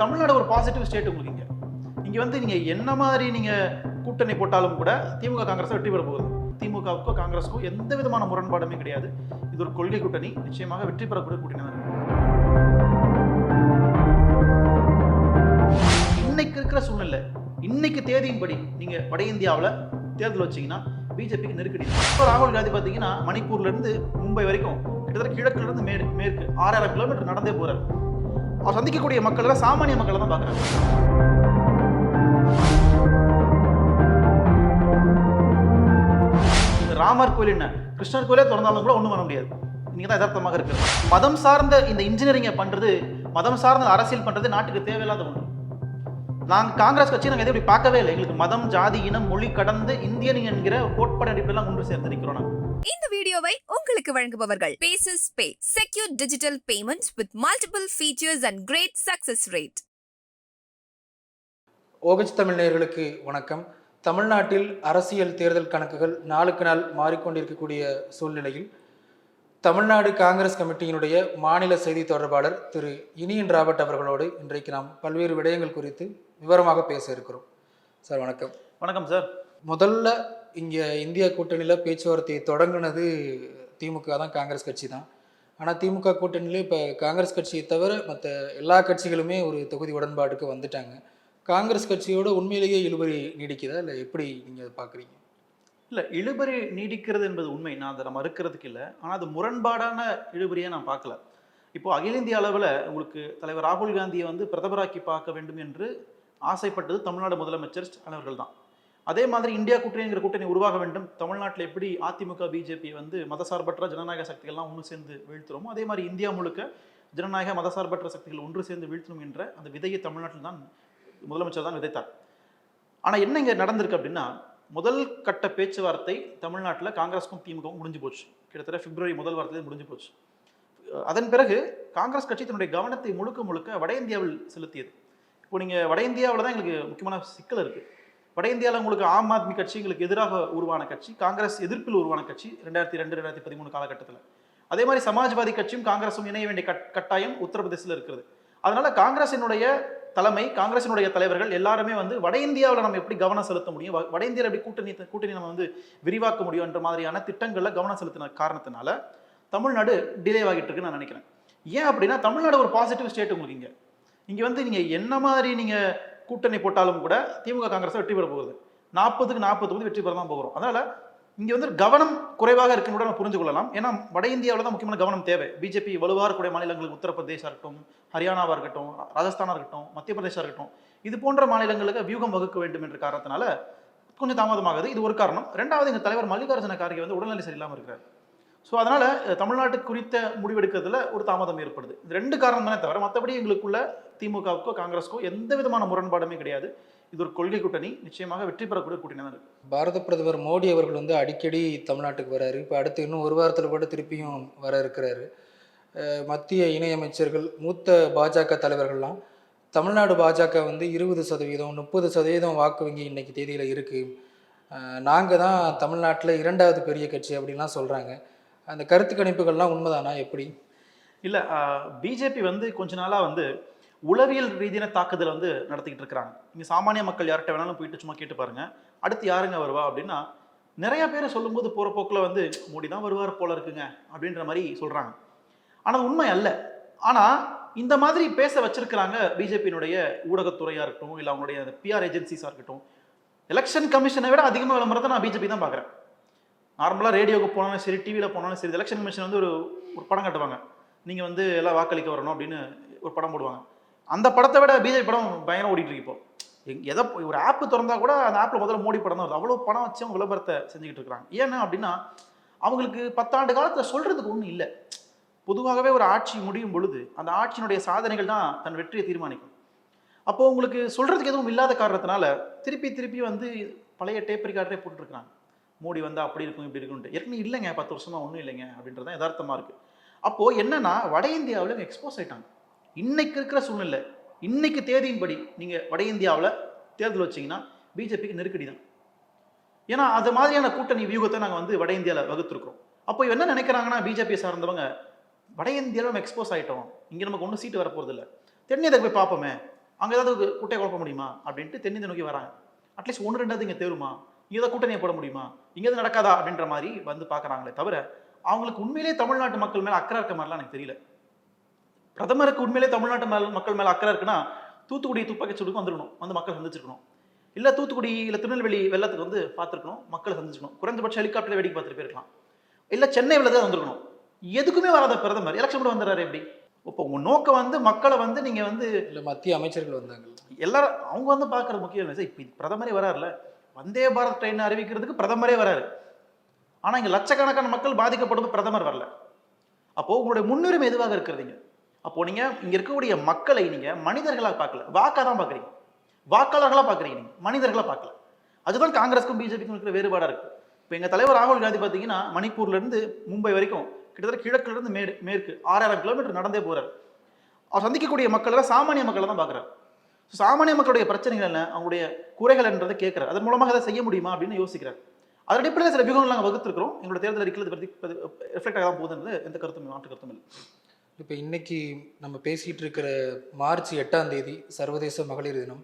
தமிழ்நாடு ஒரு positive state உங்களுக்கு இங்கே. இங்கே வந்து நீங்கள் என்ன மாதிரி நீங்கள் கூட்டணி போட்டாலும் கூட திமுக காங்கிரஸ் வெற்றி பெற போகுது. திமுகவுக்கோ காங்கிரஸுக்கோ எந்த விதமான முரண்பாடுமே கிடையாது. இது ஒரு கொள்கை கூட்டணி. நிச்சயமாக வெற்றி பெறக்கூடிய கூட்டணி தான் இன்னைக்கு இருக்கிற சூழ்நிலை இன்னைக்கு தேதியின்படி நீங்கள் வட இந்தியாவில் தேர்தல் வச்சீங்கன்னா பிஜேபிக்கு நெருக்கடி. இப்போ ராகுல் காந்தி பார்த்தீங்கன்னா மணிப்பூர்லேருந்து மும்பை வரைக்கும் கிட்டத்தட்ட கிழக்குலேருந்து மேற்கு மேற்கு ஆறாயிரம் கிலோமீட்டர் நடந்தே போகிறார் அவர் சந்திக்கக்கூடிய மக்கள் எல்லாம் சாமானிய மக்களை தான் பார்க்குறாங்க. ராமர் கோயில் என்ன? கிருஷ்ணர் கோயிலே திறந்தாலும் கூட ஒன்றும் பண்ண முடியாது. நீங்கள் தான் யதார்த்தமாக இருக்கு மதம் சார்ந்த இந்த இன்ஜினியரிங்கை பண்ணுறது மதம் சார்ந்த அரசியல் பண்ணுறது நாட்டுக்கு தேவையில்லாத ஒன்று நாங்கள் காங்கிரஸ் கட்சி நாங்கள் எதை இப்படி பார்க்கவே இல்லை. எங்களுக்கு மதம் ஜாதி இனம் மொழி கடந்து இந்தியன் என்கிற கோட்பாடு அடிப்படையெல்லாம் ஒன்று சேர்ந்து நிற்கிறோம் நாங்கள் இந்த வீடியோவை உங்களுக்கு வழங்குபவர்கள். Paysys pay secure digital payment with multiple features and great success rate ஓகச் Tamil நேயர்களுக்கு வணக்கம். தமிழ்நாட்டில் அரசியல் தேர்தல் கணக்குகள் நாளுக்கு நாள் மாறிக்கொண்டிருக்கக்கூடிய சூழ்நிலையில் தமிழ்நாடு காங்கிரஸ் கமிட்டியினுடைய மாநில செய்தி தொடர்பாளர் திரு இனியன் ராபர்ட் அவர்களோடு இன்றைக்கு நாம் பல்வேறு விடயங்கள் குறித்து விவரமாக பேச இருக்கிறோம். சார் வணக்கம். வணக்கம் சார். முதல்ல இங்கே இந்தியா கூட்டணியில் பேச்சுவார்த்தையை தொடங்குனது திமுக தான் காங்கிரஸ் கட்சி தான். ஆனால் திமுக கூட்டணியிலே இப்போ காங்கிரஸ் கட்சியை தவிர மற்ற எல்லா கட்சிகளுமே ஒரு தொகுதி உடன்பாடுக்கு வந்துட்டாங்க. காங்கிரஸ் கட்சியோட உண்மையிலேயே இழுபறி நீடிக்குதா? இல்லை எப்படி நீங்கள் அதை பார்க்குறீங்க இல்லை இழுபறி நீடிக்கிறது என்பது உண்மை. நான் அதை நம்ம இருக்கிறதுக்கு இல்லை. ஆனால் அது முரண்பாடான இழுபறியை நான் பார்க்கல. இப்போ அகில இந்திய அளவில் உங்களுக்கு தலைவர் ராகுல் காந்தியை வந்து பிரதமராக்கி பார்க்க வேண்டும் என்று ஆசைப்பட்டது தமிழ்நாடு முதலமைச்சர் அவர்கள் தான். அதே மாதிரி இந்தியா கூட்டணிங்கிற கூட்டணி உருவாக வேண்டும். தமிழ்நாட்டில் எப்படி அதிமுக பிஜேபி வந்து மதசார்பற்ற ஜனநாயக சக்திகள்லாம் ஒன்று சேர்ந்து வீழ்த்துறோமோ அதே மாதிரி இந்தியா முழுக்க ஜனநாயக மதசார்பற்ற சக்திகள் ஒன்று சேர்ந்து வீழ்த்தணும் என்ற அந்த விதையை தமிழ்நாட்டில் தான் முதலமைச்சர் தான் விதைத்தார். ஆனால் என்ன இங்கே நடந்திருக்கு அப்படின்னா முதல் கட்ட பேச்சுவார்த்தை தமிழ்நாட்டில் காங்கிரஸுக்கும் திமுகவும் முடிஞ்சு போச்சு. கிட்டத்தட்ட பிப்ரவரி முதல் வாரத்திலே முடிஞ்சு போச்சு. அதன் பிறகு காங்கிரஸ் கட்சி தன்னுடைய கவனத்தை முழுக்க முழுக்க வட இந்தியாவில் செலுத்தியது. இப்போ நீங்கள் வட இந்தியாவில் தான் எங்களுக்கு முக்கியமான சிக்கல் இருக்குது வட இந்தியாவில் உங்களுக்கு ஆம் ஆத்மி கட்சி எங்களுக்கு எதிராக உருவான கட்சி காங்கிரஸ் எதிர்ப்பில் உருவான கட்சி ரெண்டாயிரத்தி ரெண்டு ரெண்டாயிரத்தி பதிமூணு காலகட்டத்தில். அதே மாதிரி சமாஜ்வாதி கட்சியும் காங்கிரஸும் இணைய வேண்டிய கட் கட்டாயம் உத்தரப்பிரதேசத்தில் இருக்கிறது அதனால காங்கிரசினுடைய தலைமை காங்கிரசினுடைய தலைவர்கள் எல்லாருமே வந்து வட இந்தியாவில் நம்ம எப்படி கவனம் செலுத்த முடியும்? வ- வட இந்தியாவில் எப்படி கூட்டணி கூட்டணி நம்ம வந்து விரிவாக்க முடியும் என்ற மாதிரியான திட்டங்களில் கவனம் செலுத்தின காரணத்தினால தமிழ்நாடு டிலே ஆகிட்டு இருக்குன்னு நான் நினைக்கிறேன். ஏன் அப்படின்னா தமிழ்நாடு ஒரு பாசிட்டிவ் ஸ்டேட் உங்களுக்கு இங்கே. இங்கே வந்து நீங்கள் என்ன மாதிரி நீங்கள் கூட்டணி போட்டாலும் கூட திமுக காங்கிரஸ் வெற்றி பெற போகுது. நாற்பதுக்கு நாற்பது தொகுதி வெற்றி பெற தான் போகிறோம். அதனால் இங்கே வந்து கவனம் குறைவாக இருக்குன்னு கூட நம்ம புரிஞ்சு கொள்ளலாம். ஏன்னா வட இந்தியாவில் தான் முக்கியமான கவனம் தேவை. பிஜேபி வலுவாக இருக்கக்கூடிய மாநிலங்களுக்கு உத்தரப்பிரதேசா இருக்கட்டும் ஹரியானாவாக இருக்கட்டும் ராஜஸ்தானாக இருக்கட்டும் மத்திய பிரதேசா இருக்கட்டும் இது போன்ற மாநிலங்களுக்கு வியூகம் வகுக்க வேண்டும் என்ற காரணத்தினால கொஞ்சம் தாமதமாகுது. இது ஒரு காரணம். ரெண்டாவது எங்கள் தலைவர் மல்லிகார்ஜுன கார்கே வந்து உடல்நிலை சரியில்லாமல் இருக்கிறார். ஸோ அதனால் தமிழ்நாட்டு குறித்த முடிவெடுக்கிறதுல ஒரு தாமதம் ஏற்படுது. இது ரெண்டு காரணம் தானே தவிர மற்றபடி எங்களுக்குள்ள திமுகவுக்கோ காங்கிரஸ்க்கோ எந்த விதமான முரண்பாடுமே கிடையாது. இது ஒரு கொள்கை கூட்டணி நிச்சயமாக வெற்றி பெறக்கூடிய கூட்டணி தான் இருக்கு பாரத பிரதமர் மோடி அவர்கள் வந்து அடிக்கடி தமிழ்நாட்டுக்கு வராரு. இப்போ அடுத்து இன்னும் ஒரு வாரத்தில் கூட திருப்பியும் வர இருக்கிறாரு. மத்திய இணையமைச்சர்கள் மூத்த பாஜக தலைவர்கள்லாம் தமிழ்நாடு பாஜக வந்து இருபது சதவீதம் முப்பது சதவீதம் வாக்கு வங்கி இன்னைக்கு தேதியில் இருக்குது நாங்கள் தான் தமிழ்நாட்டில் இரண்டாவது பெரிய கட்சி அப்படின்லாம் சொல்கிறாங்க அந்த கருத்து கணிப்புகள்லாம் உண்மைதானா? எப்படி? இல்லை பிஜேபி வந்து கொஞ்ச நாளாக வந்து உளவியல் ரீதியான தாக்குதல் வந்து நடத்திக்கிட்டு இருக்கிறாங்க. நீங்கள் சாமானிய மக்கள் யார்கிட்ட வேணாலும் போயிட்டு சும்மா கேட்டு பாருங்க. அடுத்து யாருங்க வருவா அப்படின்னா நிறைய பேரை சொல்லும்போது போகிற போக்கில் வந்து மோடி தான் வருவார் போல இருக்குங்க அப்படின்ற மாதிரி சொல்கிறாங்க ஆனால் உண்மை அல்ல. ஆனால் இந்த மாதிரி பேச வச்சிருக்கிறாங்க பிஜேபியினுடைய ஊடகத்துறையாக இருக்கட்டும் இல்லை அவங்களுடைய பிஆர் ஏஜென்சிஸாக இருக்கட்டும் எலெக்ஷன் கமிஷனை விட அதிகமாக விளம்பரத்தை நான் பிஜேபி தான் பார்க்குறேன் நார்மலாக ரேடியோவுக்கு போனாலும் சரி டிவியில் போனாலும் சரி எலெக்ஷன் கமிஷன் வந்து ஒரு ஒரு படம் கட்டுவாங்க. நீங்கள் வந்து எல்லாம் வாக்களிக்க வரணும் அப்படின்னு ஒரு படம் போடுவாங்க. அந்த படத்தை விட பிஜேபி படம் பயங்கரம் ஓடிட்டு இருக்கு இப்போ. எதை ஒரு ஆப் திறந்தா கூட அந்த ஆப்பில் முதல்ல மோடி படம் தான் வருது. அவ்வளோ படம் வச்சு அவங்க விளம்பரத்தை செஞ்சுக்கிட்டு இருக்கிறாங்க ஏன்னா அப்படின்னா அவங்களுக்கு பத்தாண்டு காலத்தில் சொல்கிறதுக்கு ஒன்றும் இல்லை. பொதுவாகவே ஒரு ஆட்சி முடியும் பொழுது அந்த ஆட்சியினுடைய சாதனைகள் தான் தன் வெற்றியை தீர்மானிக்கும். அப்போது உங்களுக்கு சொல்கிறதுக்கு எதுவும் இல்லாத காரணத்தினால திருப்பி திருப்பி வந்து பழைய டேப் ரிகார்டரே போட்டுருக்காங்க மோடி வந்தால் அப்படி இருக்கும் இப்படி இருக்கும்ட்டு ஏற்கனவே இல்லைங்க பத்து வருஷமா ஒன்றும் இல்லைங்க அப்படின்றது தான் யதார்த்தமாக இருக்குது அப்போது என்னன்னா வட இந்தியாவில் எக்ஸ்போஸ் ஆயிட்டாங்க. இன்னைக்கு இருக்கிற சூழ்நிலை இன்னைக்கு தேதியின்படி நீங்கள் வட இந்தியாவில் தேர்தல் வச்சீங்கன்னா பிஜேபிக்கு நெருக்கடி தான். ஏன்னா அது மாதிரியான கூட்டணி வியூகத்தை நாங்கள் வந்து வட இந்தியாவில் வகுத்துருக்கோம் அப்போ என்ன நினைக்கிறாங்கன்னா பிஜேபி சார்ந்தவங்க வட இந்தியாவில் நம்ம எக்ஸ்போஸ் ஆகிட்டோம் இங்கே நமக்கு ஒன்றும் சீட்டு வரப்போகிறது இல்லை தென்னியதை போய் பார்ப்போமே அங்கே ஏதாவது குட்டையை குழப்ப முடியுமா? அப்படின்ட்டு தென்னிந்திய நோக்கி வராங்க. அட்லீஸ்ட் ஒன்று ரெண்டாவது இங்கே தேருமா? ஏதாவது கூட்டணியை போட முடியுமா? இங்கே எதுவும் நடக்காதா? அப்படின்ற மாதிரி வந்து பார்க்குறாங்களே தவிர அவங்களுக்கு உண்மையிலேயே தமிழ்நாட்டு மக்கள் மேலே அக்கறை இருக்க மாதிரிலாம் எனக்கு தெரியல. பிரதமருக்கு உண்மையிலேயே தமிழ்நாட்டு மேல் மக்கள் மேலே அக்கறை இருக்குன்னா தூத்துக்குடி துப்பாக்கி சூடுக்கு வந்துருக்கணும் வந்து மக்கள் சந்திச்சிருக்கணும். இல்லை தூத்துக்குடி இல்லை திருநெல்வேலி வெள்ளத்துக்கு வந்து பார்த்துருக்கணும். மக்களை சந்திச்சிக்கணும் குறைந்தபட்ச ஹெலிகாப்டர் வேடிக்கை பார்த்துட்டு போயிருக்கலாம். இல்லை சென்னை வெள்ளத்தை வந்திருக்கணும். எதுக்குமே வராத பிரதமர். எலெக்ஷன் கூட வந்துடுறாரு எப்படி? இப்போ உங்கள் நோக்கம் வந்து மக்களை வந்து நீங்கள் வந்து இல்லை மத்திய அமைச்சர்கள் வந்தாங்க எல்லாரும் அவங்க வந்து பார்க்குறது முக்கியம் இல்லை சார். இப்போ பிரதமரே வராருல. வந்தே பாரத் ட்ரெயின் அறிவிக்கிறதுக்கு பிரதமரே வராரு. ஆனால் இங்கே லட்சக்கணக்கான மக்கள் பாதிக்கப்படும்போது பிரதமர் வரல. அப்போது உங்களுடைய முன்னுரிமை எதுவாக இருக்கிறதுங்க? அப்போது நீங்கள் இங்கே இருக்கக்கூடிய மக்களை நீங்கள் மனிதர்களாக பார்க்கல. வாக்காக தான் பார்க்குறீங்க. வாக்காளர்களாக பார்க்குறீங்க நீங்கள் மனிதர்களாக பார்க்கல. அதுதான் காங்கிரஸுக்கும் பிஜேபிக்கும் இருக்கிற வேறுபாடாக இருக்குது இப்போ எங்கள் தலைவர் ராகுல் காந்தி பார்த்தீங்கன்னா மணிப்பூர்லேருந்து மும்பை வரைக்கும் கிட்டத்தட்ட கிழக்குலேருந்து மேடு மேற்கு ஆறாயிரம் கிலோமீட்டர் நடந்தே போகிறார் அவர் சந்திக்கக்கூடிய மக்கள் எல்லாம் சாமானிய மக்களை தான் பார்க்குறாரு சாமானிய மக்களுடைய பிரச்சனைகள் என்ன? அவங்களுடைய குறைகள் என்றதை அதன் மூலமாக அதை செய்ய முடியுமா அப்படின்னு யோசிக்கிறார். அதன் அடிப்படையில் சில வியூகங்கள் நாங்கள் வகுத்திருக்கிறோம். எங்களுடைய தேர்தல் அறிக்கையில் பற்றி ரிஃப்ளெக்ட் ஆக தான் போகுதுன்றது எந்த கருத்தும் மாற்று கருத்தும் இல்லை. இப்போ இன்னைக்கு நம்ம பேசிகிட்டு இருக்கிற மார்ச் எட்டாம் தேதி சர்வதேச மகளிர் தினம்.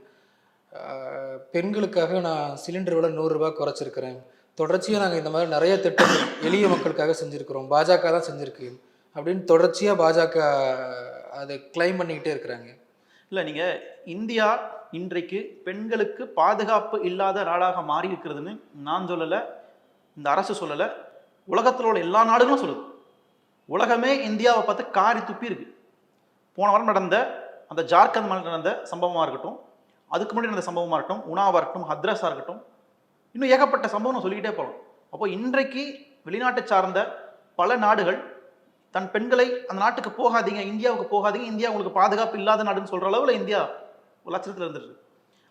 பெண்களுக்காக நான் சிலிண்டர் விலை நூறுரூபா குறைச்சிருக்கிறேன். தொடர்ச்சியாக நாங்கள் இந்த மாதிரி நிறைய திட்டங்கள் எளிய மக்களுக்காக செஞ்சுருக்கிறோம். பாஜக தான் செஞ்சுருக்கு அப்படின்னு தொடர்ச்சியாக பாஜக அதை கிளைம் பண்ணிக்கிட்டே இருக்கிறாங்க. இல்லை நீங்கள் இந்தியா இன்றைக்கு பெண்களுக்கு பாதுகாப்பு இல்லாத நாடாக மாறி இருக்கிறதுன்னு நான் சொல்லலை இந்த அரசு சொல்லலை உலகத்தில் உள்ள எல்லா நாடுகளும் சொல்லுது. உலகமே இந்தியாவை பார்த்து காரி துப்பி இருக்கு. போன வாரம் நடந்த அந்த ஜார்க்கண்ட் மாநிலம் நடந்த சம்பவமாக இருக்கட்டும் அதுக்கு முன்னாடி நடந்த சம்பவமாக இருக்கட்டும் உணாவாக இருக்கட்டும் ஹத்ராஸாக இருக்கட்டும் இன்னும் ஏகப்பட்ட சம்பவம் சொல்லிக்கிட்டே போகலாம் அப்போ இன்றைக்கு வெளிநாட்டை சார்ந்த பல நாடுகள் தன் பெண்களை அந்த நாட்டுக்கு போகாதீங்க இந்தியாவுக்கு போகாதீங்க இந்தியா உங்களுக்கு பாதுகாப்பு இல்லாத நாடுன்னு சொல்கிற அளவில் இந்தியா ஒரு லட்சத்தில் இருந்துருக்கு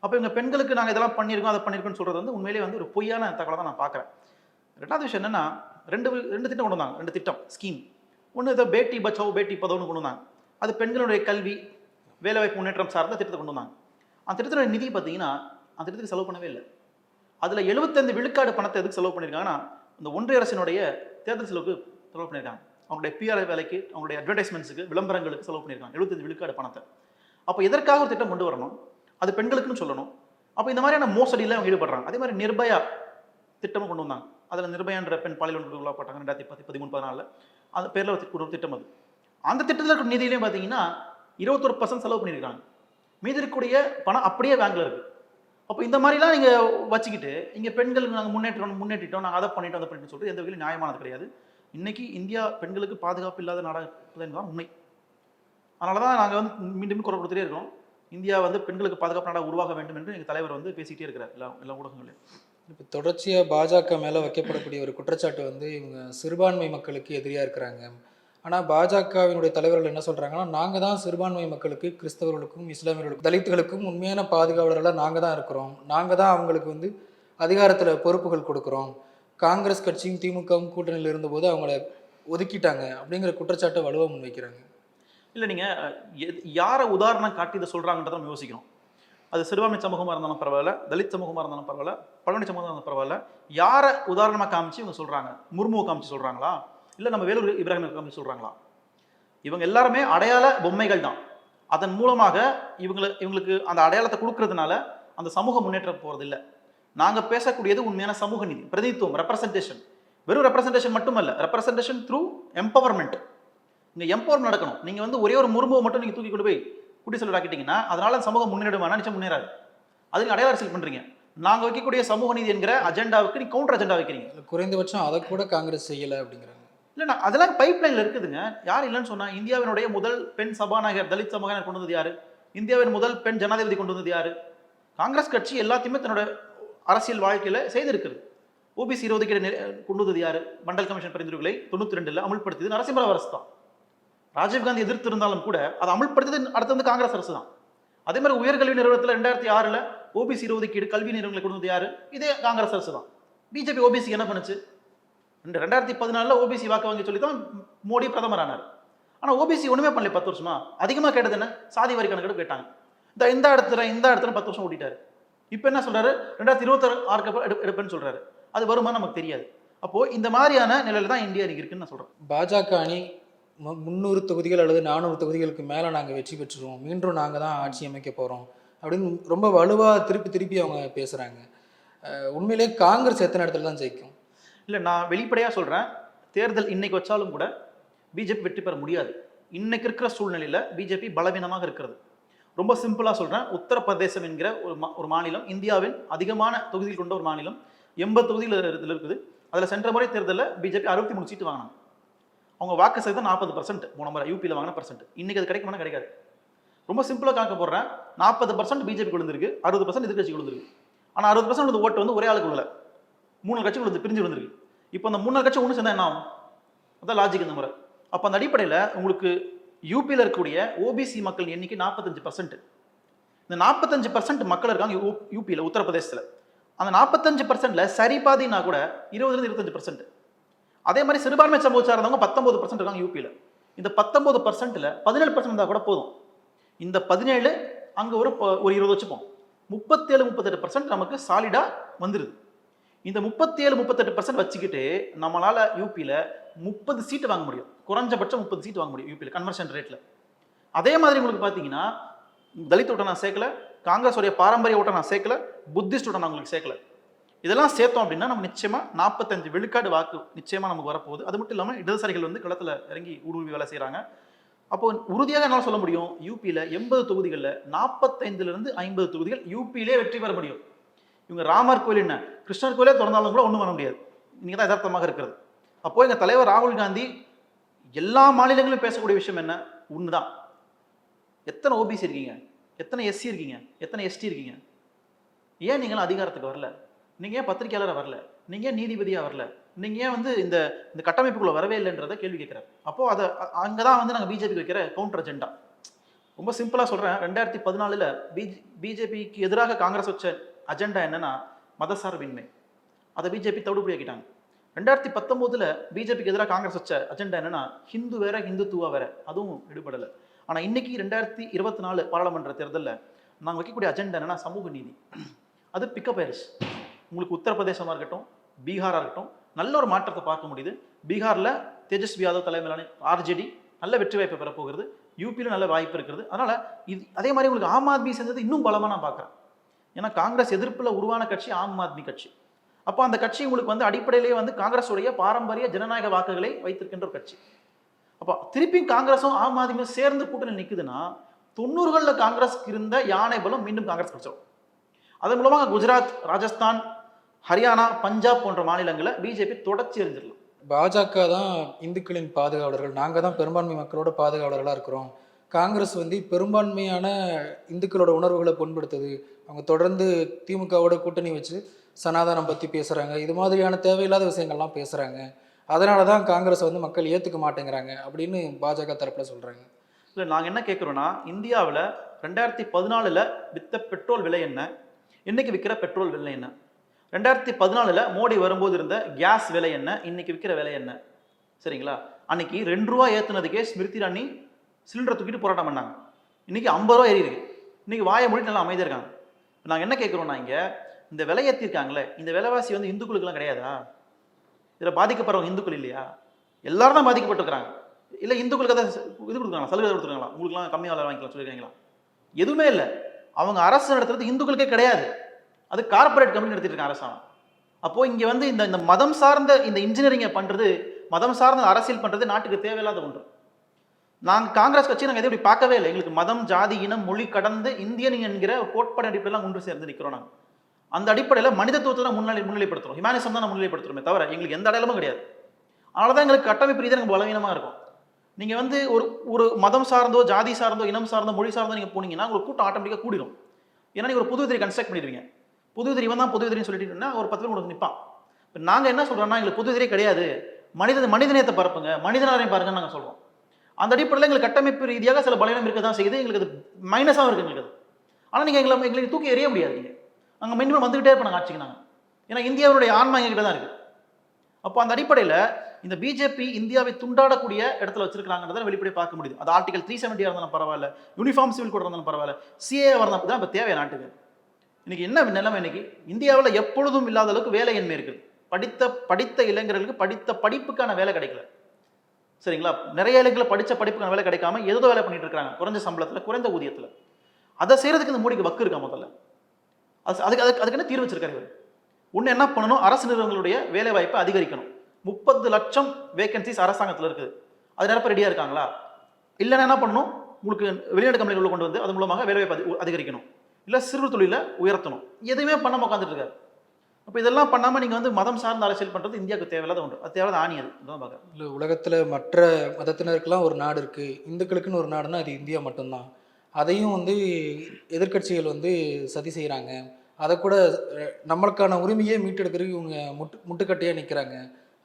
அப்போ இவங்க பெண்களுக்கு நாங்கள் இதெல்லாம் பண்ணியிருக்கோம் அதை பண்ணியிருக்கோம்னு சொல்கிறது வந்து உண்மையிலேயே வந்து ஒரு பொய்யான தகவலை தான் நான் பார்க்குறேன். ரெண்டாவது விஷயம் என்னன்னா ரெண்டு ரெண்டு திட்டம் கொண்டு வந்தாங்க ரெண்டு திட்டம் ஸ்கீம் ஒன்று இதை பேட்டி பச்சாவோ பேட்டி பதோன்னு கொண்டு வந்தாங்க. அது பெண்களுடைய கல்வி வேலைவாய்ப்பு முன்னேற்றம் சார்ந்த திட்டத்தை கொண்டு வந்தாங்க. அந்த திட்டத்தோட நிதி பார்த்தீங்கன்னா அந்த திட்டத்துக்கு செலவு பண்ணவே இல்லை. அதில் எழுபத்தைந்து விழுக்காடு பணத்தை எதுக்கு செலவு பண்ணியிருக்காங்கன்னா இந்த ஒன்றிய அரசினுடைய தேர்தல் செலவுக்கு செலவு பண்ணியிருக்காங்க அவங்களுடைய பிஆர் வேலைக்கு அவங்களுடைய அட்வர்டைஸ்மெண்ட்ஸுக்கு விளம்பரங்களுக்கு செலவு பண்ணியிருக்காங்க. எழுபத்தஞ்சு விழுக்காடு பணத்தை. அப்போ எதற்காக ஒரு திட்டம் கொண்டு வரணும்? அது பெண்களுக்குன்னு சொல்லணும். அப்போ இந்த மாதிரியான மோசடியில் அவங்க ஈடுபடுறாங்க. அதே மாதிரி நிர்பயா திட்டமும் கொண்டு வந்தாங்க. அதில் நிர்பயான்ற பெண் பாலியல் உள்ளாப்பட்டாங்க ரெண்டாயிரத்தி பத்து பதிமூணு பதினாலில். அந்த பேரில் ஒரு திட்டம் அது. அந்த திட்டத்தில் இருக்கிற நிதியிலையும் பார்த்தீங்கன்னா இருபத்தொரு பர்சன்ட் செலவு பண்ணியிருக்காங்க. மீதி இருக்கக்கூடிய பணம் அப்படியே பேங்க்ல இருக்குது அப்போ இந்த மாதிரிலாம் நீங்கள் வச்சுக்கிட்டு இங்கே பெண்களுக்கு நாங்கள் முன்னேற்றம் முன்னேற்றிட்டோம் நாங்கள் அதை பண்ணிட்டோம் அதை பண்ணிட்டோம் சொல்லிட்டு எந்த வகையிலும் நியாயமானது கிடையாது. இன்னைக்கு இந்தியா பெண்களுக்கு பாதுகாப்பு இல்லாத நாடாக இருப்பது உண்மை. அதனால தான் நாங்கள் வந்து மீண்டும் குரல் கொடுத்துட்டே இருக்கோம். இந்தியா வந்து பெண்களுக்கு பாதுகாப்பு நாடாக உருவாக வேண்டும் என்று எங்கள் தலைவர் வந்து பேசிக்கிட்டே இருக்கிறார் எல்லா எல்லா ஊடகங்களையும் இப்போ தொடர்ச்சியாக பாஜக மேலே வைக்கப்படக்கூடிய ஒரு குற்றச்சாட்டு வந்து இவங்க சிறுபான்மை மக்களுக்கு எதிரியாக இருக்கிறாங்க. ஆனால் பாஜகவினுடைய தலைவர்கள் என்ன சொல்கிறாங்கன்னா நாங்கள் தான் சிறுபான்மை மக்களுக்கு கிறிஸ்தவர்களுக்கும் இஸ்லாமியர்களுக்கும் தலித்துகளுக்கும் உண்மையான பாதுகாவலர்களாக நாங்கள் தான் இருக்கிறோம். நாங்கள் தான் அவங்களுக்கு வந்து அதிகாரத்தில் பொறுப்புகள் கொடுக்குறோம். காங்கிரஸ் கட்சியும் திமுகவும் கூட்டணியில் இருந்தபோது அவங்கள ஒதுக்கிட்டாங்க அப்படிங்கிற குற்றச்சாட்டை வலுவாக முன்வைக்கிறாங்க. இல்லை நீங்கள் யாரை உதாரணம் காட்டி இதை சொல்கிறாங்கன்றத நம்ம யோசிக்கணும். அது சிறுபான்மை சமூகமாக இருந்தாலும் பரவாயில்ல தலித் சமூகமாக இருந்தாலும் பரவாயில்ல பழனி சமூகமாக இருந்தாலும் பரவாயில்ல யாரை உதாரணமாக காமிச்சு இவங்க சொல்கிறாங்க முர்முவை காமிச்சு சொல்கிறாங்களா இல்லை நம்ம வேலூர் இப்ராஹிம் காமிச்சு சொல்கிறாங்களா இவங்க எல்லாருமே அடையாள பொம்மைகள் தான். அதன் மூலமாக இவங்களை இவங்களுக்கு அந்த அடையாளத்தை கொடுக்கறதுனால அந்த சமூக முன்னேற்றம் போகிறது இல்லை நாங்கள் பேசக்கூடியது உண்மையான சமூக நீதி பிரதிநிதித்துவம் ரெப்ரசன்டேஷன் வெறும் ரெப்ரசன்டேஷன் மட்டுமல்ல ரெப்ரசன்டேஷன் த்ரூ எம்பவர்மெண்ட் இங்கே எம்பவர் நடக்கணும். நீங்கள் வந்து ஒரே ஒரு முரும்புவை மட்டும் நீங்கள் தூக்கி கொண்டு போய் குடிசெல்வர் ஆக்கிட்டீங்கன்னா அதனால சமூகம் முன்னேறுமானா நிச்சயம் முன்னேறாது. அதுக்கு அடையாள அரசியல் பண்ணுறீங்க நாங்கள் வைக்கக்கூடிய சமூக நீதி என்கிற அஜெண்டாவுக்கு நீ கவுண்டர் அஜெண்டா வைக்கிறீங்க. குறைந்தபட்சம் அதை கூட காங்கிரஸ் செய்யலை அப்படிங்கிறாங்க. இல்லைண்ணா அதெல்லாம் பைப்லைனில் இருக்குதுங்க. யார் இல்லைன்னு சொன்னா இந்தியாவினுடைய முதல் பெண் சபாநாயகர் தலித் சபாநாயகர் கொண்டு வந்தது யாரு? இந்தியாவின் முதல் பெண் ஜனாதிபதி கொண்டு வந்தது யாரு? காங்கிரஸ் கட்சி எல்லாத்தையுமே தன்னோட அரசியல் வாழ்க்கையில் செய்திருக்குது ஓபிசி இருபதுக்கீடு நெ- கொண்டு வந்தது யார்? மண்டல் கமிஷன் பரிந்துரைகளை தொண்ணூத்தி ரெண்டுல அமல்படுத்தியது நரசிம்மராவ் அரசு தான். ராஜீவ்காந்தி எதிர்த்து இருந்தாலும் கூட அதை அமல்படுத்தியது அடுத்து வந்து காங்கிரஸ் அரசு தான். அதே மாதிரி உயர்கல்வி நிறுவனத்தில் ரெண்டாயிரத்தி ஆறில் ஓபிசி இருபதுக்கீடு கல்வி நிறுவனங்களை கொண்டு வந்தது யாரு? இதே காங்கிரஸ் அரசு தான். பிஜேபி ஓபிசி என்ன பண்ணுச்சு? ரெண்டு ரெண்டாயிரத்தி பதினாலில் ஓபிசி வாக்கு வாங்கி சொல்லி தான் மோடி பிரதமர் ஆனார். ஆனால் ஓபிசி ஒன்றுமே பண்ணல பத்து வருஷமா. அதிகமாக கேட்டது என்ன? சாதி வரி கணக்கெடு கேட்டாங்க. இந்த இந்த இடத்துல இந்த இடத்துல பத்து வருஷம் ஓட்டிட்டாரு. இப்போ என்ன சொல்றாரு? ரெண்டாயிரத்தி இருபத்தாறு ஆறுக்கு அப்புறம் எடு எடுப்பேன்னு சொல்றாரு. அது வருமா நமக்கு தெரியாது. அப்போ இந்த மாதிரியான நிலையில தான் இந்தியா இன்னைக்கு இருக்குன்னு நான் சொல்றேன். பாஜக அணி முந்நூறு தொகுதிகள் அல்லது நானூறு தொகுதிகளுக்கு மேலே நாங்கள் வெற்றி பெற்றுருவோம். மீண்டும் நாங்கள் தான் ஆட்சி அமைக்க போகிறோம் அப்படின்னு ரொம்ப வலுவாக திருப்பி திருப்பி அவங்க பேசுகிறாங்க உண்மையிலே காங்கிரஸ் எத்தனை இடத்துல தான் ஜெயிக்கும்? இல்லை நான் வெளிப்படையாக சொல்கிறேன் தேர்தல் இன்னைக்கு வச்சாலும் கூட பிஜேபி வெற்றி பெற முடியாது. இன்னைக்கு இருக்கிற சூழ்நிலையில் பிஜேபி பலவீனமாக இருக்கிறது. ரொம்ப சிம்பிளாக சொல்கிறேன் உத்தரப்பிரதேசம் என்கிற ஒரு மா ஒரு மாநிலம் இந்தியாவின் அதிகமான தொகுதியில் கொண்ட ஒரு மாநிலம் எண்பது தொகுதியில் இதில் இருக்குது. அதில் சென்ற முறை தேர்தலில் பிஜேபி அறுபத்தி மூணு சீட்டு வாங்கினாங்க. அவங்க வாக்கு சதவீதம் நாற்பது பர்சன்ட் மூணு முறை யூபியில் வாங்கின பர்சன்ட் இன்னைக்கு அது கிடைக்குமானா கிடைக்காது. ரொம்ப சிம்பிளாக காக்க போடுறேன் நாற்பது பர்சன்ட் பிஜேபி விழுந்திருக்கு. அறுபது பர்சன்ட் எதிர்கட்சி விழுந்திருக்கு. ஆனால் அறுபது பர்சன்ட் ஓட்டு வந்து ஒரே ஆளுக்கு விழல. மூணு கட்சி விழுந்து பிரிஞ்சு விழுந்திருக்கு. இப்போ அந்த மூணு கட்சி ஒன்று சேர்ந்தா என்ன ஆகும்? அதான் லாஜிக் இந்த முறை. அப்போ அந்த அடிப்படையில் உங்களுக்கு யூபியில் இருக்கக்கூடிய ஓபிசி மக்கள் எண்ணிக்கை நாற்பத்தஞ்சு பர்சன்ட் இந்த நாற்பத்தஞ்சு பர்சன்ட் மக்கள் இருக்காங்க யூ யூபியில் உத்தரப்பிரதேசத்தில். அந்த நாற்பத்தஞ்சு பர்சன்ட்ல சரி பாதினா கூட இருபதுலேருந்து இருபத்தஞ்சு பர்சன்ட் அதே மாதிரி சிறுபான்மை சமூகச்சார் இருந்தவங்க பத்தொம்பது பர்சன்ட் இருக்காங்க யூபியில் இந்த பத்தொம்பது பர்சன்ட்ல பதினேழு பர்சன்ட் இருந்தால் கூட போதும். இந்த பதினேழு அங்கே ஒரு ப- ஒரு இருபது வச்சுப்போம். முப்பத்தேழு முப்பத்தெட்டு பர்சன்ட் நமக்கு சாலிடாக வந்துடுது இந்த முப்பத்தேழு முப்பத்தெட்டு பர்சன்ட் வச்சுக்கிட்டு நம்மளால் யூபியில் முப்பது சீட்டு வாங்க முடியும். குறைஞ்சபட்சம் முப்பது சீட்டு வாங்க முடியும் யூபியில் கன்வர்ஷன் ரேட்டில் அதே மாதிரி உங்களுக்கு பார்த்தீங்கன்னா தலித் ஓட்டை நான் சேர்க்கல காங்கிரஸ் உடைய பாரம்பரிய ஓட்டை நான் சேர்க்கல புத்திஸ்ட் ஓட்டை நான் உங்களுக்கு சேர்க்கல. இதெல்லாம் சேர்த்தோம் அப்படின்னா நம்ம நிச்சயமாக நாற்பத்தஞ்சு விழுக்காடு வாக்கு நிச்சயமாக நமக்கு வரப்போகுது. அது மட்டும் இல்லாமல் இடதுசாரிகள் வந்து களத்தில் இறங்கி ஊடுருவி வேலை செய்கிறாங்க அப்போ உறுதியாக என்னால் சொல்ல முடியும் யூபியில் எண்பது தொகுதிகளில் நாற்பத்தைந்துலேருந்து ஐம்பது தொகுதிகள் யூபியிலே வெற்றி பெற முடியும். இவங்க ராமர் கோயில் என்ன? கிருஷ்ணர் கோயிலே திறந்தாலும் கூட ஒன்றும் பண்ண முடியாது. இன்னைக்கு தான் யதார்த்தமாக இருக்கிறது. அப்போ எங்கள் தலைவர் ராகுல் காந்தி எல்லா மாநிலங்களும் பேசக்கூடிய விஷயம் என்ன? ஒன்று தான் எத்தனை ஓபிசி இருக்கீங்க? எத்தனை எஸ்சி இருக்கீங்க? எத்தனை எஸ்டி இருக்கீங்க? ஏன் நீங்களும் அதிகாரத்துக்கு வரல? நீங்கள் ஏன் பத்திரிக்கையாளராக வரல? நீங்கள் ஏன் நீதிபதியாக வரல? நீங்கள் ஏன் வந்து இந்த இந்த கட்டமைப்புக்குள்ளே வரவே இல்லைன்றதை கேள்வி கேட்குறாரு. அப்போது அதை அங்கே தான் வந்து நாங்கள் பிஜேபி வைக்கிற கவுண்டர் அஜெண்டா ரொம்ப சிம்பிளாக சொல்கிறேன் ரெண்டாயிரத்தி பதினாலில் பிஜே பிஜேபிக்கு எதிராக காங்கிரஸ் வச்ச அஜெண்டா என்னன்னா மதசார்பின்மை அதை பிஜேபி தவிடுபடியாக்கிட்டாங்க. ரெண்டாயிரத்தி பத்தொம்போதில் பிஜேபிக்கு எதிராக காங்கிரஸ் வச்ச அஜெண்டா என்னன்னா ஹிந்து வேற ஹிந்துத்துவா வேற. அதுவும் விடுபடலை ஆனால் இன்னைக்கு ரெண்டாயிரத்தி இருபத்தி நாலு பாராளுமன்ற தேர்தலில் நாங்கள் வைக்கக்கூடிய அஜெண்டா என்னன்னா சமூக நீதி. அது பிக்கப் ஆயிடுச்சு உங்களுக்கு உத்தரப்பிரதேசமாக இருக்கட்டும் பீகாராக இருக்கட்டும் நல்ல ஒரு மாற்றத்தை பார்க்க முடியுது. பீகாரில் தேஜஸ்வி யாதவ் தலைமையிலான ஆர்ஜேடி நல்ல வெற்றி வாய்ப்பை பெறப்போகிறது. யூபியில் நல்ல வாய்ப்பு இருக்கிறது. அதனால் இது அதே மாதிரி உங்களுக்கு ஆம் ஆத்மி செஞ்சது இன்னும் பலமாக நான் பார்க்குறேன். ஏன்னா காங்கிரஸ் எதிர்ப்பில் உருவான கட்சி ஆம் ஆத்மி கட்சி. அப்போ அந்த கட்சி உங்களுக்கு வந்து அடிப்படையிலேயே வந்து காங்கிரஸுடைய பாரம்பரிய ஜனநாயக வாக்குகளை வைத்திருக்கின்ற ஒரு கட்சி. அப்போ திருப்பி காங்கிரஸும் ஆம் ஆத்மியும் சேர்ந்து கூட்டணி நிற்குதுன்னா தொண்ணூறுகளில் காங்கிரஸ்க்கு இருந்த யானை பலம் மீண்டும் காங்கிரஸ் கிடைச்சிடும் அதன் மூலமாக குஜராத் ராஜஸ்தான் ஹரியானா பஞ்சாப் போன்ற மாநிலங்களை பிஜேபி தொடர்ச்சி எறிஞ்சிடலாம். பாஜக தான் இந்துக்களின் பாதுகாவலர்கள். நாங்கள் தான் பெரும்பான்மை மக்களோட பாதுகாவலர்களாக இருக்கிறோம். காங்கிரஸ் வந்து பெரும்பான்மையான இந்துக்களோட உணர்வுகளை புண்படுத்துது. அவங்க தொடர்ந்து திமுகவோட கூட்டணி வச்சு சனாதனம் பற்றி பேசுகிறாங்க இது மாதிரியான தேவையில்லாத விஷயங்கள்லாம் பேசுகிறாங்க அதனால தான் காங்கிரஸ் வந்து மக்கள் ஏற்றுக்க மாட்டேங்கிறாங்க அப்படின்னு பாஜக தரப்பில் சொல்கிறாங்க இல்லை நாங்கள் என்ன கேட்குறோன்னா இந்தியாவில் ரெண்டாயிரத்தி பதினாலில் வித்த பெட்ரோல் விலை என்ன? இன்றைக்கி விற்கிற பெட்ரோல் விலை என்ன? ரெண்டாயிரத்தி பதினாலில் மோடி வரும்போது இருந்த கேஸ் விலை என்ன? இன்னைக்கு விற்கிற விலை என்ன? சரிங்களா? அன்னைக்கு ரெண்டு ரூபா ஏற்றுனதுக்கே ஸ்மிருதி ராணி சிலிண்டரை தூக்கிட்டு போராட்டம் பண்ணாங்க. இன்னைக்கு ஐம்பது ரூபா ஏறி இருக்கு. இன்னைக்கு வாயை மூடி நல்லா அமைதியாக இருக்காங்க. நாங்கள் என்ன கேட்குறோம்னா இங்கே இந்த விலை ஏற்றிருக்காங்களே இந்த விலைவாசி வந்து இந்துக்களுக்கெல்லாம் கிடையாதா? இதில் பாதிக்கப்படுறவங்க இந்துக்கள் இல்லையா? எல்லாரும் தான் பாதிக்கப்பட்டிருக்கிறாங்க. இல்லை இந்துக்களுக்கு தான் இது கொடுக்குறாங்களா? சலுகை கொடுத்துருக்காங்களா? உங்களுக்குலாம் கம்மியாக விலை வாங்கிக்கலாம் சொல்லியிருக்காங்களா எதுவுமே இல்லை. அவங்க அரசு நடத்துறது இந்துக்களுக்கே கிடையாது. அது கார்ப்பரேட் கம்பெனி நடத்திட்டு இருக்காங்க அரசாங்கம். அப்போது இங்கே வந்து இந்த இந்த மதம் சார்ந்த இந்த இன்ஜினியரிங்கை பண்ணுறது மதம் சார்ந்த அரசியல் பண்ணுறது நாட்டுக்கு தேவையில்லாத ஒன்று. நாங்கள் காங்கிரஸ் கட்சி நாங்கள் எதை இப்படி பார்க்கவே இல்லை. எங்களுக்கு மதம் ஜாதி இனம் மொழி கடந்து இந்தியன் என்கிற கோட்பாடு அடிப்படையெல்லாம் ஒன்று சேர்ந்து நிற்கிறோம் நாங்கள் அந்த அடிப்படையில் மனிதத்துவத்தை தான் முன்னிலை முன்னிலைப்படுத்துறோம். ஹிமானிசம் தான் முன்னிலைப்படுத்துறோமே தவிர எங்களுக்கு எந்த அடையாளமும் கிடையாது. அதனால தான் எங்களுக்கு கட்டமைப்பு ரீதியாக எனக்கு பலவீனமாக இருக்கும். நீங்கள் வந்து ஒரு ஒரு மதம் சார்ந்தோ ஜாதி சார்ந்தோ இனம் சார்ந்தோ மொழி சார்ந்தோ நீங்கள் போனீங்கன்னா உங்களுக்கு கூட்டம் ஆட்டோமேட்டிக்காக கூடிடும் ஏன்னா நீங்கள் ஒரு புது எதிரி கன்ஸ்ட்ரக்ட் பண்ணிடுவீங்க. புது எதிரி தான் புது எதிரின்னு சொல்லிட்டீங்கன்னா ஒரு பத்து பேர் உங்களுக்கு நிற்பான் இப்போ நாங்கள் என்ன சொல்கிறோன்னா எங்களுக்கு புது எதிரியே கிடையாது. மனித மனிதநேயத்தை பரப்புங்க. மனிதனாரையும் பாருங்கன்னு நாங்கள் சொல்லுவோம் அந்த அடிப்படையில் எங்களுக்கு கட்டமைப்பு ரீதியாக சில பலவீனம் இருக்க தான் செய்யுது. எங்களுக்கு அது மைனஸாகவும் இருக்குது எங்களுக்கு. அது ஆனால் நீங்கள் எங்களை எங்களுக்கு தூக்கி எறிய முடியாது நீங்கள் நாங்கள் மினிமம் வந்துகிட்டே இருப்போம் நாங்கள் ஆட்சிக்கு நாங்கள் ஏன்னா இந்தியாவுடைய ஆன்மா எங்ககிட்ட தான் இருக்குது அப்போ அந்த அடிப்படையில் இந்த பிஜேபி இந்தியாவை துண்டாடக்கூடிய இடத்துல வச்சிருக்காங்கிறத வெளிப்படையை பார்க்க முடியுது. அது ஆர்டிகல் த்ரீ செவன்ட்டியாக இருந்தாலும் பரவாயில்ல. யூனிஃபார்ம் சிவில் கூட இருந்தாலும் பரவாயில்ல. சிஏ வரணும் தான் இப்போ தேவை நாட்டுக்கு. இன்னைக்கு என்ன நிலைமை இன்னைக்கு? இந்தியாவில் எப்பொழுதும் இல்லாத அளவுக்கு வேலையின்மை இருக்குது. படித்த படித்த இளைஞர்களுக்கு படித்த படிப்புக்கான வேலை கிடைக்கல. சரிங்களா? நிறைய ஏழைகளை படித்த படிப்புக்கான வேலை கிடைக்காம ஏதோ வேலை பண்ணிட்டு இருக்காங்க. குறைஞ்ச சம்பளத்தில் குறைந்த ஊதியத்தில். அதை செய்கிறதுக்கு இந்த மோடிக்கு வக்கு இருக்கா முதல்ல? அது அதுக்கு அதுக்கு அதுக்கு என்ன தீர்வு வச்சிருக்காரு இவர்? ஒன்று என்ன பண்ணணும்? அரசு நிறுவனங்களுடைய வேலை வாய்ப்பை அதிகரிக்கணும். முப்பது லட்சம் வேகன்சிஸ் அரசாங்கத்தில் இருக்குது. அது நிரப்ப ரெடியாக இருக்காங்களா? இல்லைன்னா என்ன பண்ணணும்? உங்களுக்கு வெளிநாடு கம்பெனிகள் கொண்டு வந்து அது மூலமாக வேலைவாய்ப்பு அதிகரிக்கணும். இல்லை சிறு தொழிலை உயர்த்தணும். எதுவுமே பண்ண உட்காந்துட்டு இருக்காரு. அப்போ இதெல்லாம் பண்ணாமல் நீங்கள் வந்து மதம் சார்ந்த அரசியல் பண்ணுறது இந்தியாவுக்கு தேவையில்லாத ஒன்று. அது தேவையில்லாத ஆணி அது. பார்க்குறேன். இல்லை உலகத்தில் மற்ற மதத்தினருக்கெல்லாம் ஒரு நாடு இருக்குது இந்துக்களுக்குன்னு ஒரு நாடுனா அது இந்தியா மட்டும்தான். அதையும் வந்து எதிர்க்கட்சிகள் வந்து சதி செய்கிறாங்க அதை கூட நம்மளுக்கான உரிமையே மீட்டெடுக்கிறதுக்கு இவங்க முட்டு முட்டுக்கட்டையாக நிற்கிறாங்க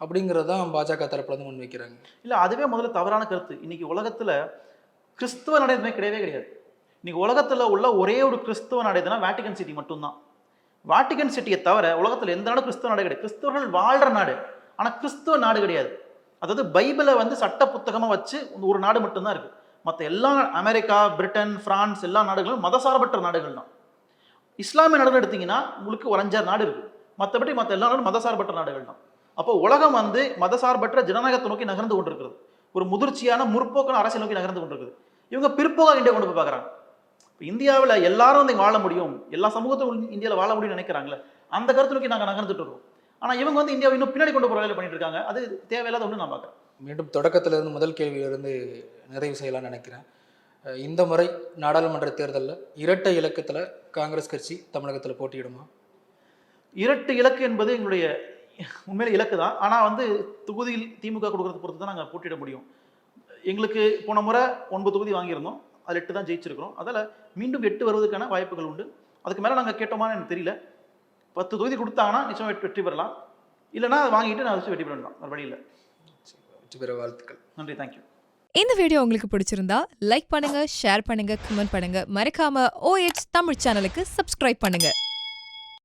அப்படிங்கிறது தான் பாஜக தரப்புல இருந்து முன் வைக்கிறாங்க. இல்லை அதுவே முதல்ல தவறான கருத்து. இன்னைக்கு உலகத்தில் கிறிஸ்துவ நாடு கிடையவே கிடையாது. இன்னைக்கு உலகத்தில் உள்ள ஒரே ஒரு கிறிஸ்துவ நாடு வேட்டிகன் சிட்டி மட்டும்தான். வாட்டிகன் சிட்டியை தவிர உலகத்தில் எந்த நாடும் கிறிஸ்துவ நாடு கிடையாது. கிறிஸ்தவர்கள் வாழ்கிற நாடு. ஆனால் கிறிஸ்துவ நாடு கிடையாது. அதாவது பைபிளை வந்து சட்ட புத்தகமாக வச்சு ஒரு நாடு மட்டும்தான் இருக்குது மற்ற எல்லா அமெரிக்கா பிரிட்டன் ஃப்ரான்ஸ் எல்லா நாடுகளும் மதசார்பற்ற நாடுகள் தான். இஸ்லாமிய நாடுகள் எடுத்திங்கன்னா உங்களுக்கு ஒரு அஞ்சாறு நாடு இருக்குது மற்றபடி மற்ற எல்லா நாடும் மதசார்பற்ற நாடுகள் தான். அப்போ உலகம் வந்து மதசார்பற்ற ஜனநாயகத்தை நோக்கி நகர்ந்து கொண்டிருக்கிறது. ஒரு முதிர்ச்சியான முற்போக்கான அரசியல் நோக்கி நகர்ந்து கொண்டிருக்குது. இவங்க பிற்போக்காக இந்தியா கொண்டு போய் பார்க்குறாங்க. இப்போ இந்தியாவில் எல்லாரும் வந்து வாழ முடியும். எல்லா சமூகத்திலும் இந்தியாவில் வாழ முடியும்னு நினைக்கிறாங்களே அந்த கருத்து நோக்கி நாங்கள் நகர்ந்துட்டு இருக்கோம். ஆனால் இவங்க வந்து இந்தியாவை இன்னும் பின்னாடி கொண்டு போகிற வேலை பண்ணிட்டு இருக்காங்க அது தேவையில்லாத ஒன்று நான் பார்க்குறேன் மீண்டும் தொடக்கத்துல இருந்து முதல் கேள்வியிலிருந்து நிறைவு செய்யலாம்னு நினைக்கிறேன். இந்த முறை நாடாளுமன்ற தேர்தலில் இரட்டை இலக்கத்தில் காங்கிரஸ் கட்சி தமிழகத்தில் போட்டியிடுமா? இரட்டு இலக்கு என்பது எங்களுடைய உண்மையில இலக்கு தான். ஆனால் வந்து தொகுதியில் திமுக கொடுக்கறத பொறுத்து தான் நாங்கள் போட்டியிட முடியும். எங்களுக்கு போன முறை ஒன்பது தொகுதி வாங்கியிருந்தோம். அதில் எட்டு தான் ஜெயிச்சிருக்கிறோம். அதில் மீண்டும் எட்டு வருவதற்கான வாய்ப்புகள் உண்டு. அதுக்கு மேலே நாங்கள் கேட்டோமான்னு எனக்கு தெரியல. பத்து தொகுதி கொடுத்தாங்கன்னா நிச்சயம் வெற்றி- வெற்றி பெறலாம். இல்லைன்னா அதை வாங்கிட்டு நான் வச்சு வெற்றி பெற வேண்டாம். வேறு வழி இல்லை. வெற்றி பெற வாழ்த்துக்கள். நன்றி. தேங்க்யூ இந்த வீடியோ உங்களுக்கு பிடிச்சிருந்தா லைக் பண்ணுங்க ஷேர் பண்ணுங்க கமெண்ட் பண்ணுங்க. மறக்காம OH தமிழ் சேனலுக்கு சப்ஸ்கிரைப் பண்ணுங்க.